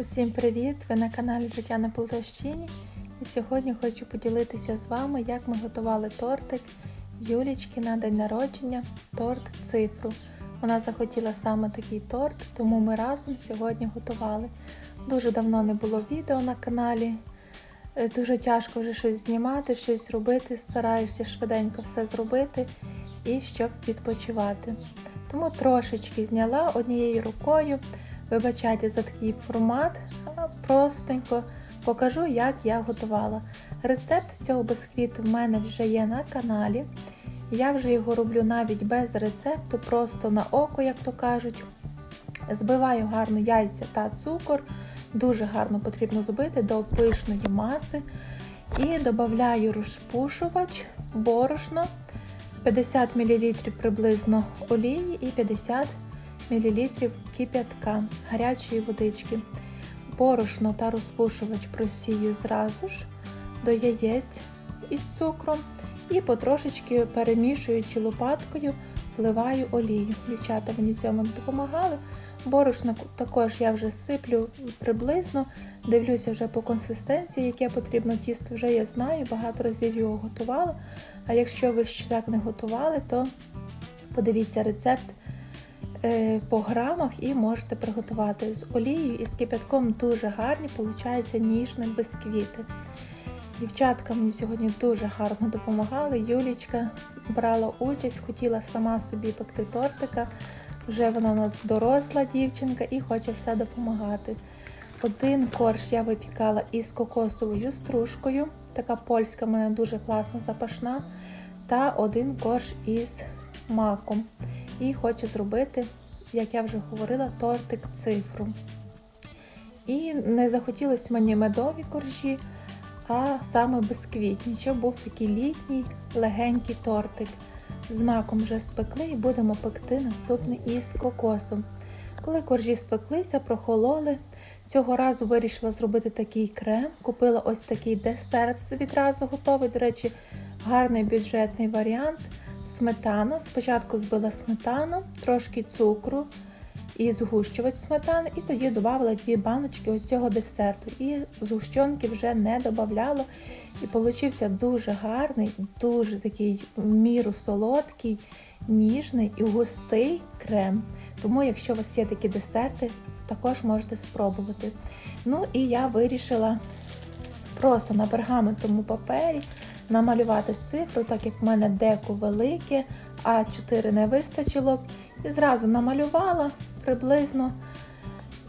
Усім привіт! Ви на каналі Життя на Полтавщині. І сьогодні хочу поділитися з вами, як ми готували тортик Юлічки на день народження, торт цифру. Вона захотіла саме такий торт, тому ми разом сьогодні готували. Дуже давно не було відео на каналі. Е, Дуже тяжко вже щось знімати, щось робити, стараєшся швиденько все зробити і щоб відпочивати. Тому трошечки зняла однією рукою. Вибачайте за такий формат, простенько покажу, як я готувала. Рецепт цього бисквіту в мене вже є на каналі. Я вже його роблю навіть без рецепту, просто на око, як то кажуть. Збиваю гарно яйця та цукор. Дуже гарно потрібно збити до пишної маси. І додаю розпушувач, борошно, 50 мл приблизно олії і 50 мл кип'ятка гарячої водички. Борошно та розпушувач просію зразу ж до яєць із цукром і потрошечки перемішуючи лопаткою, вливаю олію. Дівчата мені цьому допомагали. Борошно також я вже сиплю приблизно, дивлюся вже по консистенції, яке потрібно тісто, вже я знаю, багато разів його готувала. А якщо ви ще так не готували, то подивіться рецепт по грамах і можете приготувати з олією і з кипятком дуже гарні, виходить ніжні бисквіти. Дівчатка мені сьогодні дуже гарно допомагали. Юлічка брала участь, хотіла сама собі пекти тортика. Вже вона у нас доросла дівчинка і хоче все допомагати. Один корж я випікала із кокосовою стружкою, така польська в мене дуже класна запашна. Та один корж із маком. І хочу зробити, як я вже говорила, тортик цифру. І не захотілося мені медові коржі, а саме бисквітні, щоб був такий літній легенький тортик. З маком вже спекли і будемо пекти наступний із кокосом. Коли коржі спеклися, прохололи. Цього разу вирішила зробити такий крем. Купила ось такий десерт відразу готовий. До речі, гарний бюджетний варіант. Сметана. Спочатку збила сметану, трошки цукру і згущувач сметани, і тоді додавала дві баночки ось цього десерту. І згущенки вже не додавала. І получився дуже гарний, дуже такий в міру солодкий, ніжний і густий крем. Тому, якщо у вас є такі десерти, також можете спробувати. Ну і я вирішила просто на пергаментному папері намалювати цифру, так як в мене деко велике, а 4 не вистачило. І зразу намалювала приблизно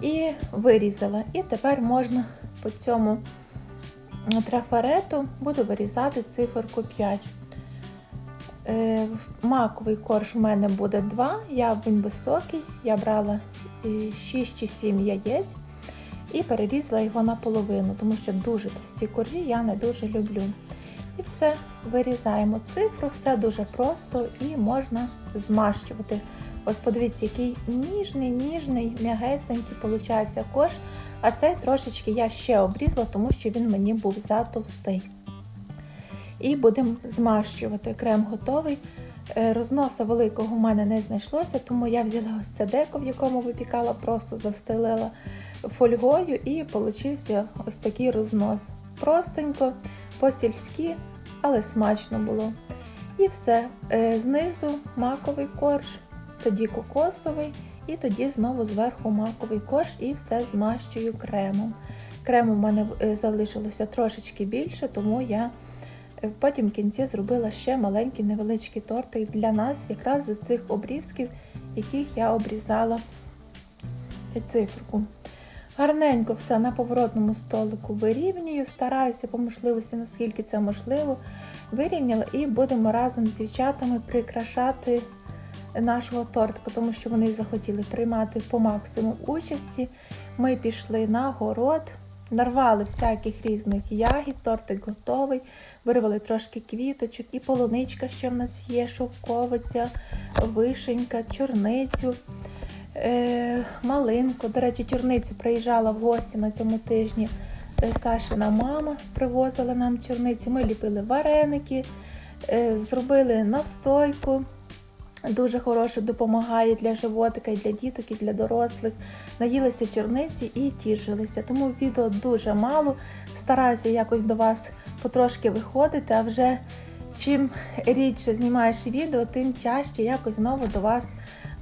і вирізала. І тепер можна по цьому трафарету буду вирізати циферку 5. Е, Маковий корж у мене буде 2, я він високий, я брала 6 чи 7 яєць і перерізала його наполовину, тому що дуже товсті коржі я не дуже люблю. І все, вирізаємо цифру, все дуже просто і можна змащувати. Ось подивіться, який ніжний, ніжний, м'ягесенький виходить корж. А цей трошечки я ще обрізала, тому що він мені був затовстий. І будемо змащувати. Крем готовий. Розноса великого в мене не знайшлося, тому я взяла це деко, в якому випікала, просто застелила фольгою і получився ось такий рознос. Простенько, по-сільськи, але смачно було. І все. Знизу маковий корж, тоді кокосовий. І тоді знову зверху маковий корж і все змащую кремом. Крему в мене залишилося трошечки більше, тому я потім в кінці зробила ще маленький невеличкий тортик для нас, якраз з цих обрізків, яких я обрізала циферку. Гарненько все на поворотному столику вирівнюю, стараюся по можливості, наскільки це можливо, вирівняла і будемо разом з дівчатами прикрашати нашого тортика, тому що вони захотіли приймати по максимуму участі. Ми пішли на город, нарвали всяких різних ягід, тортик готовий, вирвали трошки квіточок і полуничка, що в нас є, шовковиця, вишенька, чорницю, малинку. До речі, чорницю приїжджала в гості на цьому тижні. Сашина мама привозила нам чорниці. Ми ліпили вареники, е, зробили настойку Дуже хороше допомагає для животика, і для діток, і для дорослих. Наїлися черниці і тішилися. Тому відео дуже мало. Стараюся якось до вас потрошки виходити, а вже чим рідше знімаєш відео, тим тяжче якось знову до вас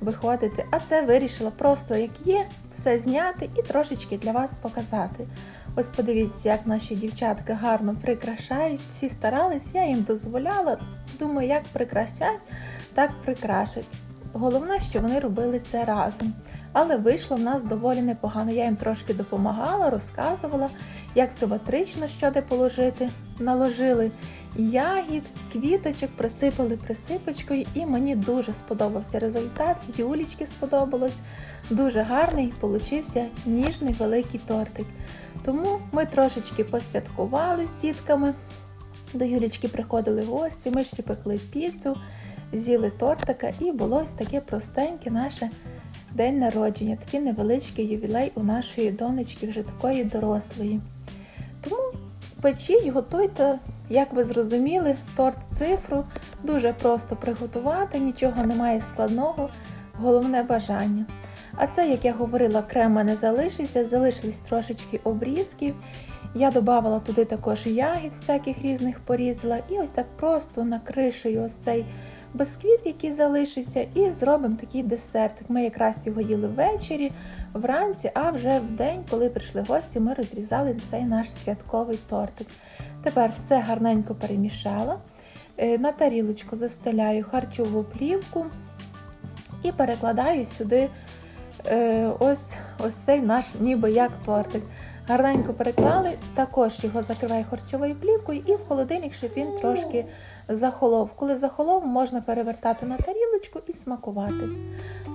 виходити. А це вирішила просто як є, все зняти і трошечки для вас показати. Ось подивіться, як наші дівчатки гарно прикрашають. Всі старались, я їм дозволяла. Думаю, як прикрасять, так прикрашать. Головне, що вони робили це разом. Але вийшло в нас доволі непогано. Я їм трошки допомагала, розказувала, як симетрично що де положити. Наложили ягід, квіточок, присипали присипочкою, і мені дуже сподобався результат. Юлічки сподобалось. Дуже гарний получився ніжний великий тортик. Тому ми трошечки посвяткували з дітками. До Юлічки приходили гості, ми ще пекли піцу, з'їли тортика і було ось таке простеньке наше день народження, такий невеличкий ювілей у нашої донечки, вже такої дорослої. Тому печіть, готуйте, як ви зрозуміли, торт цифру дуже просто приготувати, нічого немає складного, головне бажання. А це, як я говорила, крема не залишиться, залишились трошечки обрізків. Я додавала туди також ягід всяких різних порізала. І ось так просто накришую ось цей бисквіт, який залишився, і зробимо такий десертик. Ми якраз його їли ввечері, вранці, а вже в день, коли прийшли гості, ми розрізали цей наш святковий тортик. Тепер все гарненько перемішала. Е, На тарілочку застеляю харчову плівку і перекладаю сюди е, ось, ось цей наш ніби як тортик. Гарненько переклали, також його закриваю харчовою плівкою і в холодильник, щоб він трошки захолов. Коли захолов, можна перевертати на тарілочку і смакувати.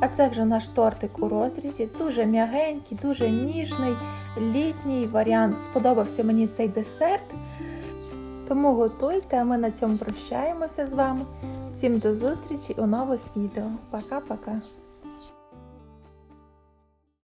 А це вже наш тортик у розрізі, дуже м'ягенький, дуже ніжний, літній варіант. Сподобався мені цей десерт. Тому готуйте, а ми на цьому прощаємося з вами. Всім до зустрічі у нових відео. Пока-пока!